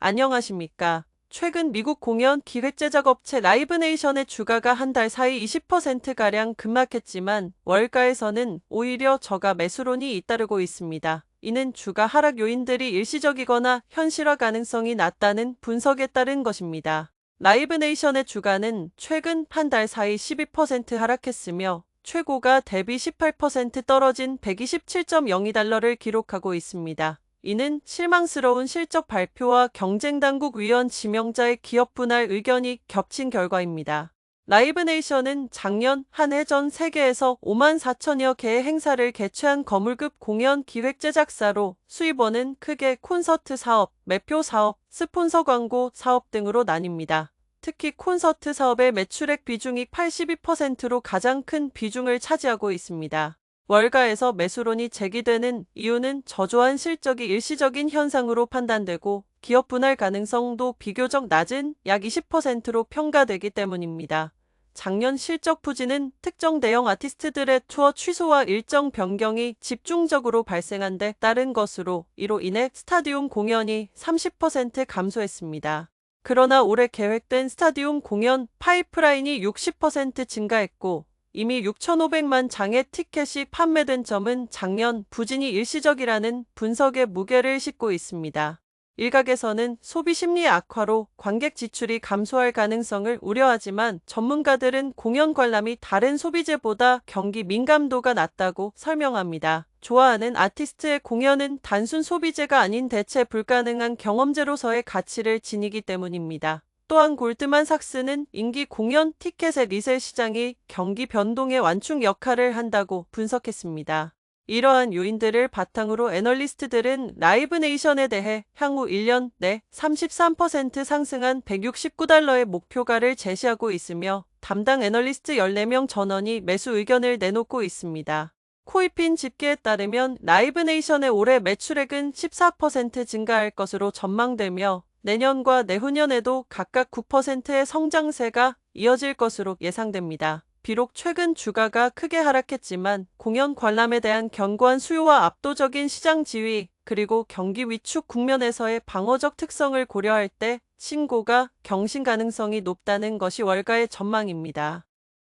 안녕하십니까. 최근 미국 공연 기획 제작업체 라이브네이션의 주가가 한 달 사이 20%가량 급락했지만 월가에서는 오히려 저가 매수론이 잇따르고 있습니다. 이는 주가 하락 요인들이 일시적이거나 현실화 가능성이 낮다는 분석에 따른 것입니다. 라이브네이션의 주가는 최근 한 달 사이 12% 하락했으며 최고가 대비 18% 떨어진 127.02달러를 기록하고 있습니다. 이는 실망스러운 실적 발표와 경쟁당국 위원 지명자의 기업 분할 의견이 겹친 결과입니다. 라이브네이션은 작년 한 해 전 세계에서 5만 4천여 개의 행사를 개최한 거물급 공연 기획 제작사로 수입원은 크게 콘서트 사업, 매표 사업, 스폰서 광고 사업 등으로 나뉩니다. 특히 콘서트 사업의 매출액 비중이 82%로 가장 큰 비중을 차지하고 있습니다. 월가에서 매수론이 제기되는 이유는 저조한 실적이 일시적인 현상으로 판단되고 기업 분할 가능성도 비교적 낮은 약 20%로 평가되기 때문입니다. 작년 실적 부진은 특정 대형 아티스트들의 투어 취소와 일정 변경이 집중적으로 발생한 데 따른 것으로 이로 인해 스타디움 공연이 30% 감소했습니다. 그러나 올해 계획된 스타디움 공연 파이프라인이 60% 증가했고 이미 6,500만 장의 티켓이 판매된 점은 작년 부진이 일시적이라는 분석에 무게를 싣고 있습니다. 일각에서는 소비 심리 악화로 관객 지출이 감소할 가능성을 우려하지만 전문가들은 공연 관람이 다른 소비재보다 경기 민감도가 낮다고 설명합니다. 좋아하는 아티스트의 공연은 단순 소비재가 아닌 대체 불가능한 경험제로서의 가치를 지니기 때문입니다. 또한 골드만삭스는 인기 공연 티켓의 리셀 시장이 경기 변동의 완충 역할을 한다고 분석했습니다. 이러한 요인들을 바탕으로 애널리스트들은 라이브네이션에 대해 향후 1년 내 33% 상승한 169달러의 목표가를 제시하고 있으며 담당 애널리스트 14명 전원이 매수 의견을 내놓고 있습니다. 코이핀 집계에 따르면 라이브네이션의 올해 매출액은 14% 증가할 것으로 전망되며 내년과 내후년에도 각각 9%의 성장세가 이어질 것으로 예상됩니다. 비록 최근 주가가 크게 하락했지만 공연 관람에 대한 견고한 수요와 압도적인 시장 지위 그리고 경기 위축 국면에서의 방어적 특성을 고려할 때 신고가 경신 가능성이 높다는 것이 월가의 전망입니다.